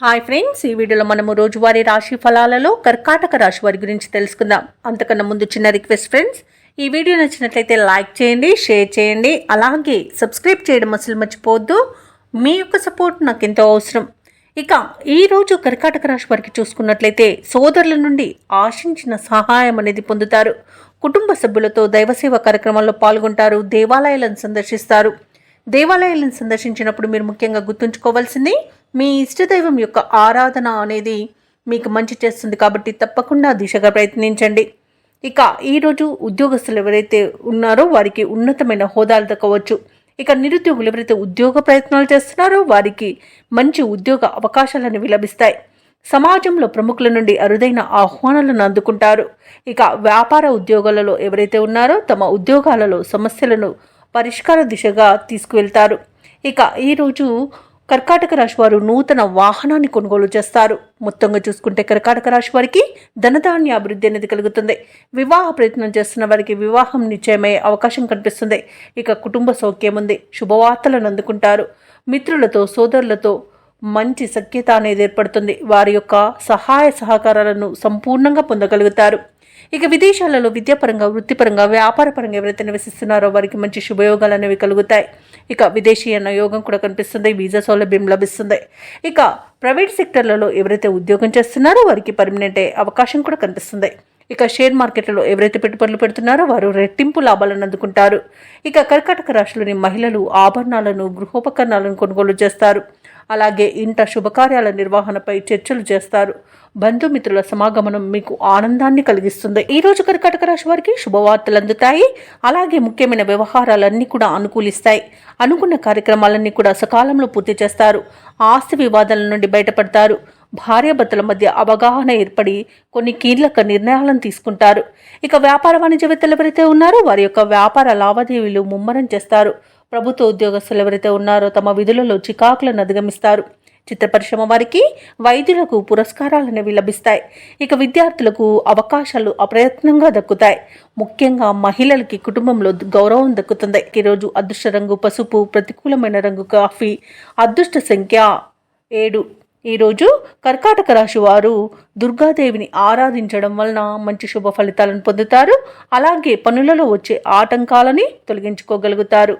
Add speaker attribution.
Speaker 1: Hi friends ఈ వీడియోలో మనము రోజువారీ రాశి ఫలాలలో కర్కాటక రాశి వారి గురించి తెలుసుకుందాం. అంతకన్నా ముందు చిన్న రిక్వెస్ట్ ఫ్రెండ్స్ ఈ వీడియో నచ్చినట్లయితే లైక్ చేయండి షేర్ చేయండి అలాగే సబ్స్క్రైబ్ చేయడం అసలు మర్చిపోవద్దు. మీ యొక్క సపోర్ట్ నాకు ఎంతో అవసరం. ఇక ఈరోజు కర్కాటక రాశి వారికి చూసుకున్నట్లయితే సోదరుల నుండి ఆశించిన సహాయం అనేది పొందుతారు. కుటుంబ సభ్యులతో దైవసేవ కార్యక్రమాల్లో పాల్గొంటారు దేవాలయాలను సందర్శిస్తారు. దేవాలయాలను సందర్శించినప్పుడు మీరు ముఖ్యంగా గుర్తుంచుకోవాల్సింది మీ ఇష్టదైవం యొక్క ఆరాధన అనేది మీకు మంచి చేస్తుంది కాబట్టి తప్పకుండా దిశగా ప్రయత్నించండి. ఇక ఈరోజు ఉద్యోగస్తులు ఎవరైతే ఉన్నారో వారికి ఉన్నతమైన హోదాలు దక్కవచ్చు. ఇక నిరుద్యోగులు ఎవరైతే ఉద్యోగ ప్రయత్నాలు చేస్తున్నారో వారికి మంచి ఉద్యోగ అవకాశాలు అనేవి లభిస్తాయి. సమాజంలో ప్రముఖుల నుండి అరుదైన ఆహ్వానాలను అందుకుంటారు. ఇక వ్యాపార ఉద్యోగాలలో ఎవరైతే ఉన్నారో తమ ఉద్యోగాలలో సమస్యలను పరిష్కార దిశగా తీసుకువెళ్తారు. ఇక ఈరోజు కర్కాటక రాశి వారు నూతన వాహనాన్ని కొనుగోలు చేస్తారు. మొత్తంగా చూసుకుంటే కర్కాటక రాశి వారికి ధనధాన్య అభివృద్ధి అనేది కలుగుతుంది. వివాహ ప్రయత్నం చేస్తున్న వారికి వివాహం నిశ్చయమయ్యే అవకాశం కనిపిస్తుంది. ఇక కుటుంబ సౌఖ్యం ఉంది. శుభవార్తలను అందుకుంటారు. మిత్రులతో సోదరులతో మంచి సఖ్యత అనేది ఏర్పడుతుంది. వారి యొక్క సహాయ సహకారాలను సంపూర్ణంగా పొందగలుగుతారు. ఇక విదేశాలలో విద్యాపరంగా వృత్తిపరంగా వ్యాపారపరంగా ఎవరైతే నివసిస్తున్నారో వారికి మంచి శుభయోగాలు అనేవి కలుగుతాయి. ఇక విదేశీయన యోగం కూడా కనిపిస్తుంది వీసా సౌలభ్యం లభిస్తుంది. ఇక ప్రైవేట్ సెక్టర్లలో ఎవరైతే ఉద్యోగం చేస్తున్నారో వారికి పర్మనెంట్ అవకాశం కూడా కనిపిస్తుంది. ఇక షేర్ మార్కెట్లలో ఎవరైతే పెట్టుబడులు పెడుతున్నారో వారు రెట్టింపు లాభాలను అందుకుంటారు. ఇక కర్కాటక రాశిలోని మహిళలు ఆభరణాలను గృహోపకరణాలను కొనుగోలు చేస్తారు. అలాగే ఇంట శుభకార్యాల నిర్వహణపై చర్చలు చేస్తారు. బంధుమిత్రుల సమాగమనం మీకు ఆనందాన్ని కలిగిస్తుంది. ఈ రోజు కర్కాటక రాశి వారికి శుభవార్తలు అందుతాయి. అలాగే ముఖ్యమైన వ్యవహారాలన్నీ కూడా అనుకూలిస్తాయి. అనుకున్న కార్యక్రమాలన్నీ కూడా సకాలంలో పూర్తి చేస్తారు. ఆస్తి వివాదాల నుండి బయటపడతారు. భార్యాభర్తల మధ్య అవగాహన ఏర్పడి కొన్ని కీలక నిర్ణయాలను తీసుకుంటారు. ఇక వ్యాపార వాణిజ్యవేత్తలు ఎవరైతే ఉన్నారో వారి యొక్క వ్యాపార లావాదేవీలు ముమ్మరం చేస్తారు. ప్రభుత్వ ఉద్యోగస్తులు ఎవరైతే ఉన్నారో తమ విధులలో చికాకులను అధిగమిస్తారు. చిత్ర పరిశ్రమ వారికి వైద్యులకు పురస్కారాలు అనేవి లభిస్తాయి. ఇక విద్యార్థులకు అవకాశాలు అప్రయత్నంగా దక్కుతాయి. ముఖ్యంగా మహిళలకి కుటుంబంలో గౌరవం దక్కుతుంది. ఈరోజు అదృష్ట రంగు పసుపు ప్రతికూలమైన రంగు కాఫీ అదృష్ట సంఖ్య ఏడు. ఈరోజు కర్కాటక రాశి వారు దుర్గాదేవిని ఆరాధించడం వలన మంచి శుభ ఫలితాలను పొందుతారు. అలాగే పనులలో వచ్చే ఆటంకాలని తొలగించుకోగలుగుతారు.